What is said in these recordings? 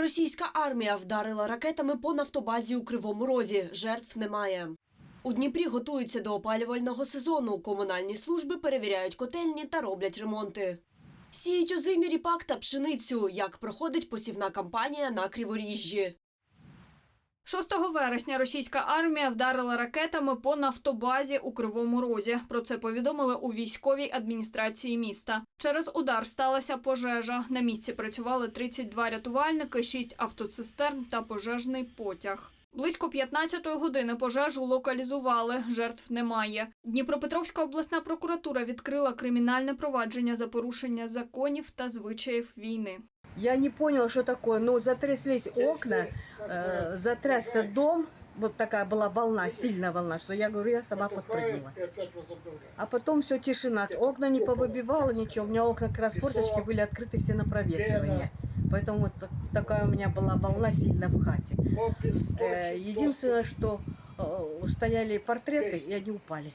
Російська армія вдарила ракетами по нафтобазі у Кривому Розі. Жертв немає. У Дніпрі готуються до опалювального сезону. Комунальні служби перевіряють котельні та роблять ремонти. Сіють у зимі ріпак та пшеницю. Як проходить посівна кампанія на Криворіжжі. 6 вересня російська армія вдарила ракетами по нафтобазі у Кривому Розі. Про це повідомили у військовій адміністрації міста. Через удар сталася пожежа. На місці працювали 32 рятувальники, 6 автоцистерн та пожежний потяг. Близько 15-ї години пожежу локалізували. Жертв немає. Дніпропетровська обласна прокуратура відкрила кримінальне провадження за порушення законів та звичаїв війни. Я не поняла, что такое. Ну, затряслись окна, э, затрясся дом. Вот такая была волна, сильная волна, что я говорю, я сама подпрыгнула. А потом все тишина. Окна не повыбивало ничего. У меня окна как раз форточки были открыты все на проветривание. Поэтому вот так- такая у меня была волна сильно в хате. Э, единственное, что э, стояли портреты, и они упали.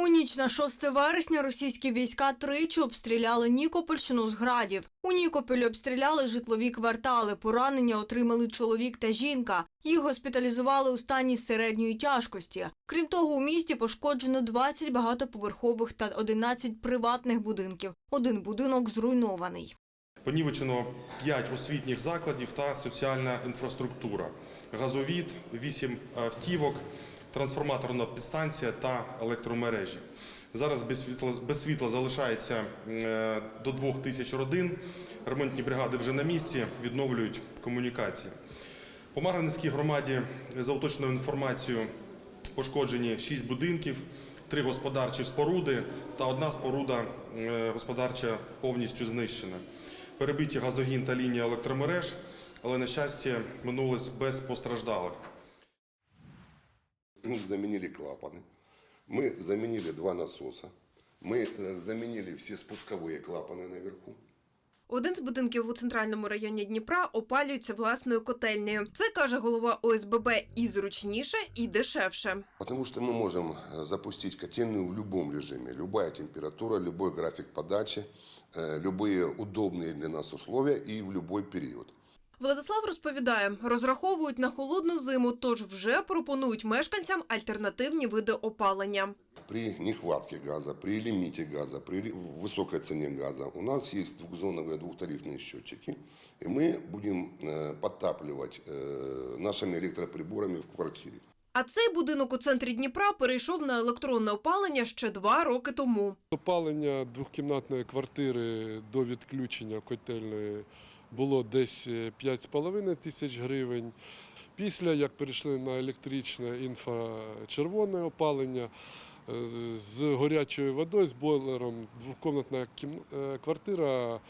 У ніч на 6 вересня російські війська тричі обстріляли Нікопольщину з градів. У Нікополі обстріляли житлові квартали. Поранення отримали чоловік та жінка. Їх госпіталізували у стані середньої тяжкості. Крім того, у місті пошкоджено 20 багатоповерхових та 11 приватних будинків. Один будинок зруйнований. Понівечено 5 освітніх закладів та соціальна інфраструктура, газовід, 8 автівок, трансформаторна підстанція та електромережі. Зараз без світла, без світла залишається е, до 2 тисяч родин. Ремонтні бригади вже на місці відновлюють комунікації. По Марганецькій громаді за уточненою інформацією пошкоджені 6 будинків, 3 господарчі споруди та одна споруда е, господарча повністю знищена. Перебиті газогін та лінія електромереж, але на щастя минулось без постраждалих Мы заменили клапаны, мы заменили два насоса, мы э, заменили все спусковые клапаны наверху. Один з будинків у центральному районі Дніпра опалюється власною котельнею. Це каже голова ОСББ і зручніше, і дешевше. Потому что мы можем э, запустить котельную в любом режиме. Любая температура, любой график подачи, э, любые удобные для нас условия и в любой период. Владислав розповідає, розраховують на холодну зиму, тож вже пропонують мешканцям альтернативні види опалення. При нехватке газа, при лимите газа, при ри- высокой цене газа у нас есть двухзоновые двухтарифные счетчики, и мы будем э, подтапливать э, нашими электроприборами в квартире. А цей будинок у центрі Дніпра перейшов на електронне опалення ще два роки тому. Опалення двохкімнатної квартири до відключення котельної було десь е, 5,5 тисяч гривень. Після як перейшли на електричне інфрачервоне опалення е, з горячою водою, з бойлером, двокімнатна кім- е, квартира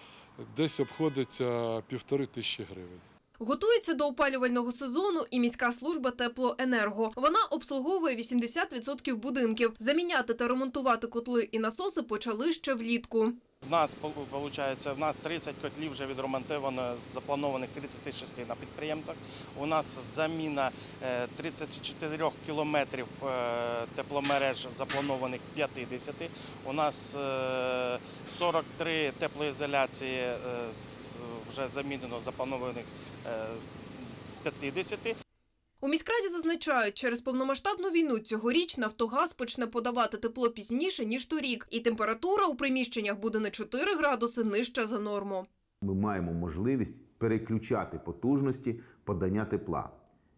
десь обходиться півтори тисячі гривень. Готується до опалювального сезону і міська служба теплоенерго. Вона обслуговує 80% будинків. Заміняти та ремонтувати котли і насоси почали ще влітку. В нас виходить, в нас 30 котлів вже відремонтовано з запланованих 36 на підприємцях. У нас заміна е, 34 кілометрів е, тепломереж запланованих 50. У нас е, 43 теплоізоляції е, вже замінено запланованих е, 50. У міськраді зазначають, через повномасштабну війну цьогоріч Нафтогаз почне подавати тепло пізніше ніж торік, і температура у приміщеннях буде на 4 градуси нижча за норму. ми маємо можливість переключати потужності подання тепла,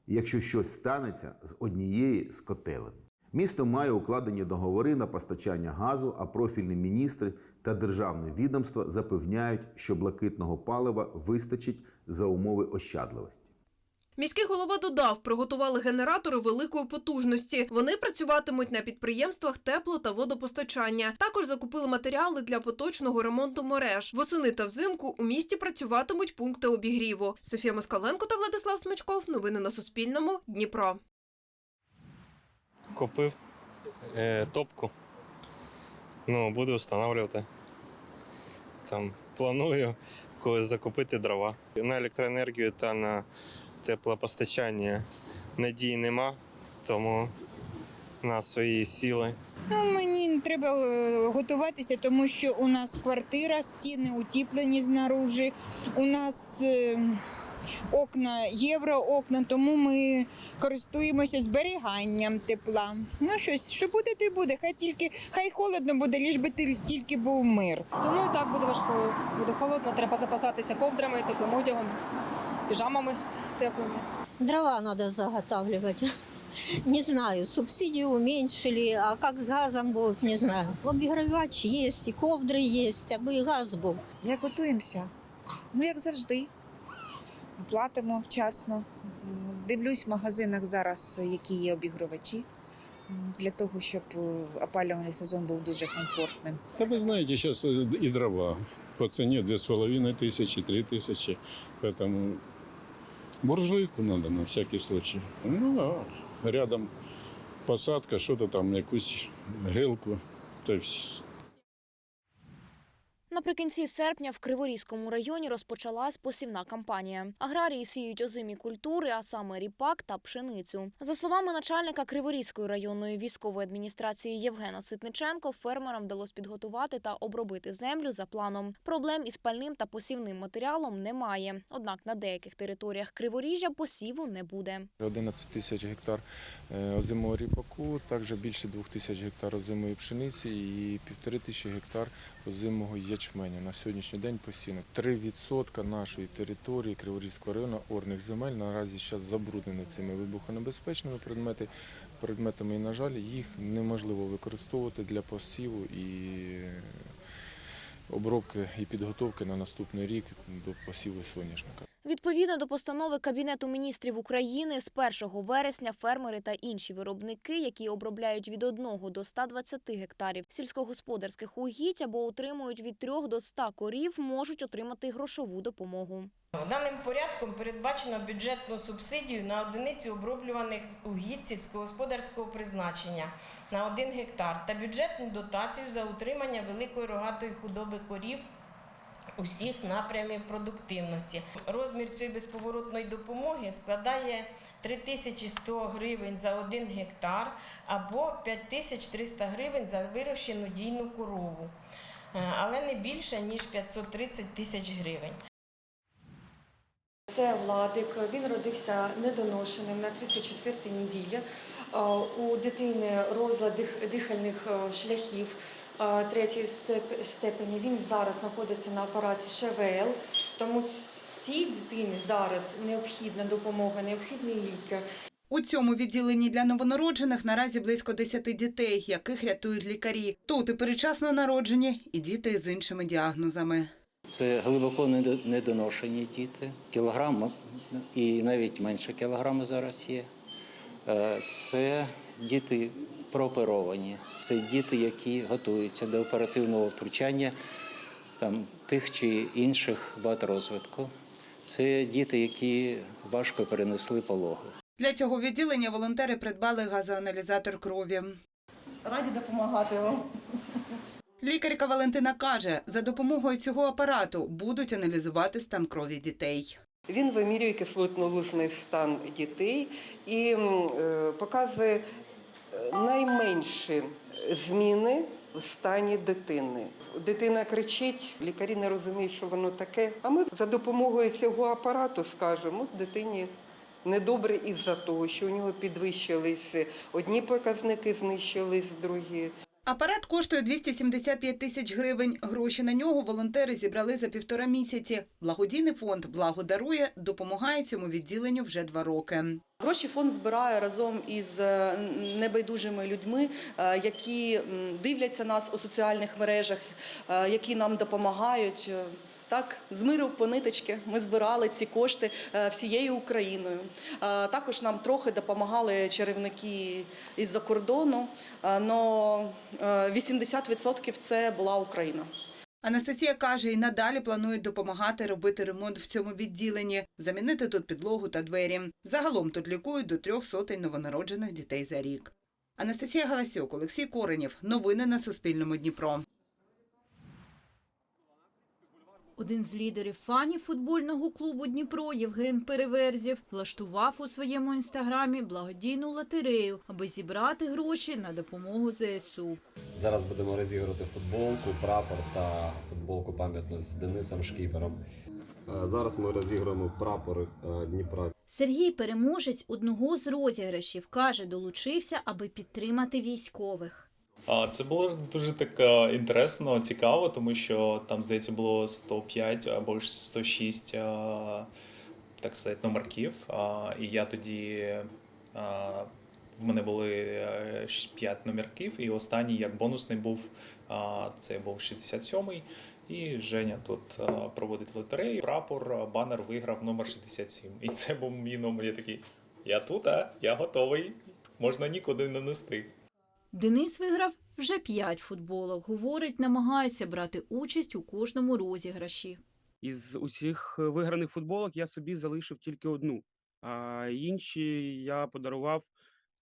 якщо щось станеться з однієї з котелень. Місто має укладені договори на постачання газу, а профільні міністри та державне відомство запевняють, що блакитного палива вистачить за умови ощадливості. Міський голова додав, приготували генератори великої потужності. Вони працюватимуть на підприємствах тепло та водопостачання. Також закупили матеріали для поточного ремонту мереж. Восени та взимку у місті працюватимуть пункти обігріву. Софія Москаленко та Владислав Смичков. Новини на Суспільному. Дніпро. Купив е, топку. Ну, буду встановлювати. Там планую колись закупити дрова. На електроенергію та на теплопостачання надії нема, тому на свої сили. Ну, мені треба е, готуватися, тому що у нас квартира, стіни утіплені знаружи. У нас е, окна, євроокна, тому ми користуємося зберіганням тепла. Ну, щось, що буде, то й буде. Хай тільки хай холодно буде, ліж би тільки був мир. Тому і так буде важко, буде холодно, треба запасатися ковдрами, теплим одягом, піжамами теплими. Дрова надо заготавливать. Не знаю, субсидии уменьшили, а как с газом будет, не знаю. Обігрівач є, і ковдри є, аби і газ був. Як готуємося? Ну, як завжди. Платимо вчасно. М, Дивлюсь в магазинах зараз, які є обігрівачі, м, для того, щоб е, опалювальний сезон був дуже комфортним. Да вы знаете, сейчас и дрова по цене две с половиной тысячи, три тысячи. Поэтому буржуйку надо на всякий случай. Ну, а рядом посадка, что-то там, якусь гилку. То есть Наприкінці серпня в Криворізькому районі розпочалась посівна кампанія. Аграрії сіють озимі культури, а саме ріпак та пшеницю. За словами начальника Криворізької районної військової адміністрації Євгена Ситниченко, фермерам вдалося підготувати та обробити землю за планом. Проблем із пальним та посівним матеріалом немає. Однак на деяких територіях Криворіжжя посіву не буде. 11 тисяч гектар е, озимого ріпаку, також більше 2 тисяч гектар озимої пшениці і півтори тисячі гектар озимого ячменю. На сьогоднішній день посіяно 3% нашої території Криворізького району орних земель наразі зараз забруднені цими вибухонебезпечними предметами, предметами, і, на жаль, їх неможливо використовувати для посіву і обробки і підготовки на наступний рік до посіву соняшника. Відповідно до постанови Кабінету міністрів України з 1 вересня фермери та інші виробники, які обробляють від 1 до 120 гектарів сільськогосподарських угідь або утримують від 3 до 100 корів, можуть отримати грошову допомогу. Даним порядком передбачено бюджетну субсидію на одиницю оброблюваних угідь сільськогосподарського призначення на 1 гектар та бюджетну дотацію за утримання великої рогатої худоби корів усіх напрямів продуктивності. Розмір цієї безповоротної допомоги складає 3100 гривень за 1 гектар або 5300 гривень за вирощену дійну корову, Е, але не більше ніж 530 тисяч гривень. Це Владик, він родився недоношеним на 34-й неділі. Е, У дитини розлад дихальних е, шляхів третьої степ- степені. Він зараз знаходиться на апараті ШВЛ, тому цій дитині зараз необхідна допомога, необхідні ліки. У цьому відділенні для новонароджених наразі близько 10 дітей, яких рятують лікарі. Тут і передчасно народжені, і діти з іншими діагнозами. Це глибоко недо- недоношені діти, кілограм і навіть менше кілограма зараз є. Е, Це діти прооперовані, це діти, які готуються до оперативного втручання там, тих чи інших вад розвитку. Це діти, які важко перенесли пологи. Для цього відділення волонтери придбали газоаналізатор крові. Раді допомагати вам. Лікарка Валентина каже, за допомогою цього апарату будуть аналізувати стан крові дітей. Він вимірює кислотно-лужний стан дітей і е, показує найменші зміни в стані дитини. Дитина кричить, лікарі не розуміють, що воно таке. А ми за допомогою цього апарату скажемо дитині. Недобре із-за того, що у нього підвищились одні показники, знищились другі. Апарат коштує 275 тисяч гривень. Гроші на нього волонтери зібрали за півтора місяці. Благодійний фонд «Благо дарує» допомагає цьому відділенню вже два роки. Гроші фонд збирає разом із е, небайдужими людьми, е, які дивляться нас у соціальних мережах, е, які нам допомагають. Так, з миру по ниточки ми збирали ці кошти всією Україною. Також нам трохи допомагали чарівники із-за кордону, але 80% це була Україна. Анастасія каже, і надалі планують допомагати робити ремонт в цьому відділенні, замінити тут підлогу та двері. Загалом тут лікують до трьох сотень новонароджених дітей за рік. Анастасія Галасюк, Олексій Коренєв. Новини на Суспільному Дніпро. Один з лідерів фанів футбольного клубу Дніпро Євген Переверзів влаштував у своєму інстаграмі благодійну лотерею, аби зібрати гроші на допомогу ЗСУ. Зараз будемо розігрувати футболку, прапор та футболку пам'ятну з Денисом Шкіпером. Е, Зараз ми розіграємо прапор е, Дніпра. Сергій, переможець одного з розіграшів, каже, долучився, аби підтримати військових. Це було дуже так е, інтересно, цікаво, тому що там, здається, було 105 або ж 106 е, так сказати, номерків. І я тоді е, в мене були 5 номерків, і останній як бонусний був це був 67-й. І Женя тут проводить лотерею. Прапор, банер виграв номер 67. І це був мій номер. Я такий. Я тут, а я готовий. Можна нікуди не нести. Денис виграв вже п'ять футболок. Говорить, намагається брати участь у кожному розіграші. Із усіх е, виграних футболок я собі залишив тільки одну. А інші я подарував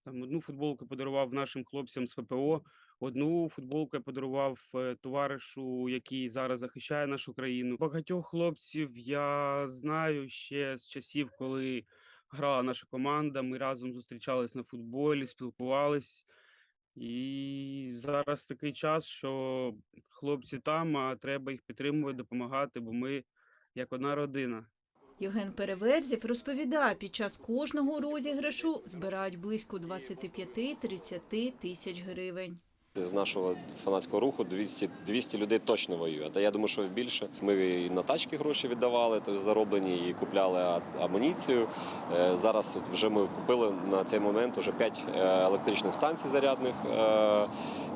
там одну футболку подарував нашим хлопцям з ФПО, одну футболку я подарував е, товаришу, який зараз захищає нашу країну. Багатьох хлопців я знаю ще з часів, коли грала наша команда. Ми разом зустрічались на футболі, спілкувались. І зараз такий час, що хлопці там, а треба їх підтримувати, допомагати, бо ми як одна родина. Євген Переверзів розповідає, під час кожного розіграшу збирають близько 25-30 тисяч гривень. З нашого фанатського руху 200, 200 людей точно воює. Та я думаю, що більше. Ми і на тачки гроші віддавали, тобто зароблені, і купляли амуніцію. Е, Зараз от вже ми купили на цей момент уже 5 електричних станцій зарядних. Е,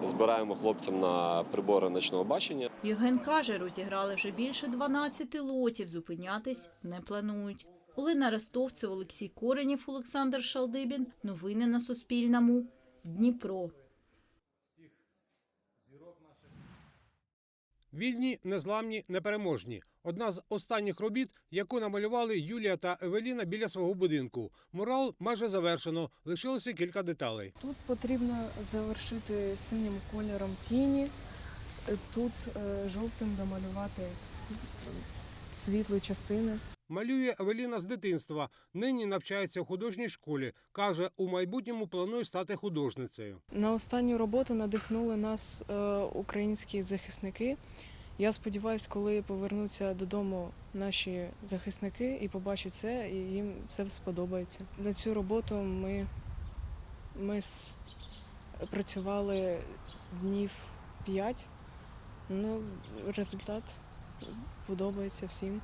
Збираємо хлопцям на прибори ночного бачення. Євген каже, розіграли вже більше 12 лотів, зупинятись не планують. Олена Ростовцев, Олексій Коренєв, Олександр Шалдибін. Новини на Суспільному. Дніпро. Вільні, незламні, непереможні. Одна з останніх робіт, яку намалювали Юлія та Евеліна біля свого будинку. Мурал майже завершено, лишилося кілька деталей. Тут потрібно завершити синім кольором тіні, тут е, жовтим домалювати світлі частини. Малює Евеліна з дитинства. Нині навчається у художній школі. Каже, у майбутньому планує стати художницею. На останню роботу надихнули нас е, українські захисники. Я сподіваюся, коли повернуться додому наші захисники і побачать це, і їм це сподобається. На цю роботу ми, ми працювали днів п'ять. Ну, результат подобається всім.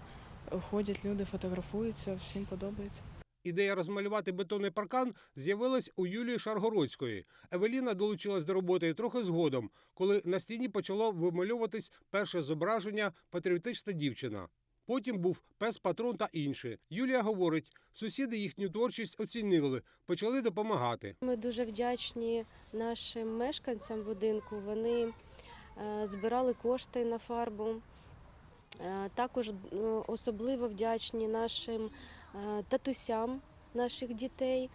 Ходять люди, фотографуються, всім подобається. Ідея розмалювати бетонний паркан з'явилась у Юлії Шаргородської. Евеліна долучилась до роботи трохи згодом, коли на стіні почало вимальовуватись перше зображення патріотична дівчина. Потім був пес патрон та інше. Юлія говорить, сусіди їхню творчість оцінили, почали допомагати. Ми дуже вдячні нашим мешканцям будинку. Вони е, збирали кошти на фарбу. Е, Також е, особливо вдячні нашим е, татусям наших дітей,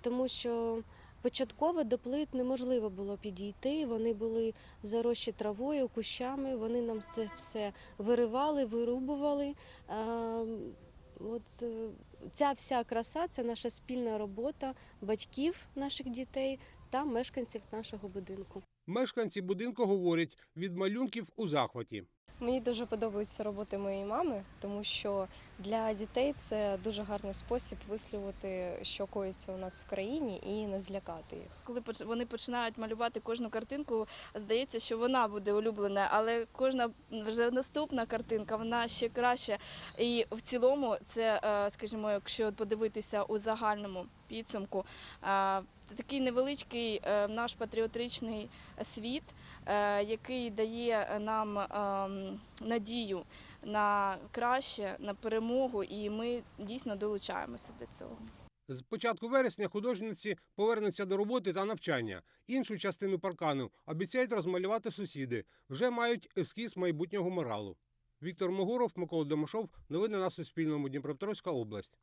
тому що початково до плит неможливо було підійти. Вони були зарощі травою, кущами. Вони нам це все виривали, вирубували. От ця вся краса це наша спільна робота батьків наших дітей та мешканців нашого будинку. Мешканці будинку говорять, від малюнків у захваті. Мені дуже подобаються роботи моєї мами, тому що для дітей це дуже гарний спосіб висловити, що коїться у нас в країні, і не злякати їх. Коли вони починають малювати кожну картинку, здається, що вона буде улюблена, але кожна вже наступна картинка вона ще краще. І в цілому, це, е, скажімо, якщо подивитися у загальному підсумку, е, це такий невеличкий е, наш патріотичний світ, який дає нам ем, надію на краще, на перемогу, і ми дійсно долучаємося до цього. З початку вересня художниці повернуться до роботи та навчання. Іншу частину паркану обіцяють розмалювати сусіди. Вже мають ескіз майбутнього моралу. Віктор Могоров, Микола Домашов. Новини на Суспільному. Дніпропетровська область.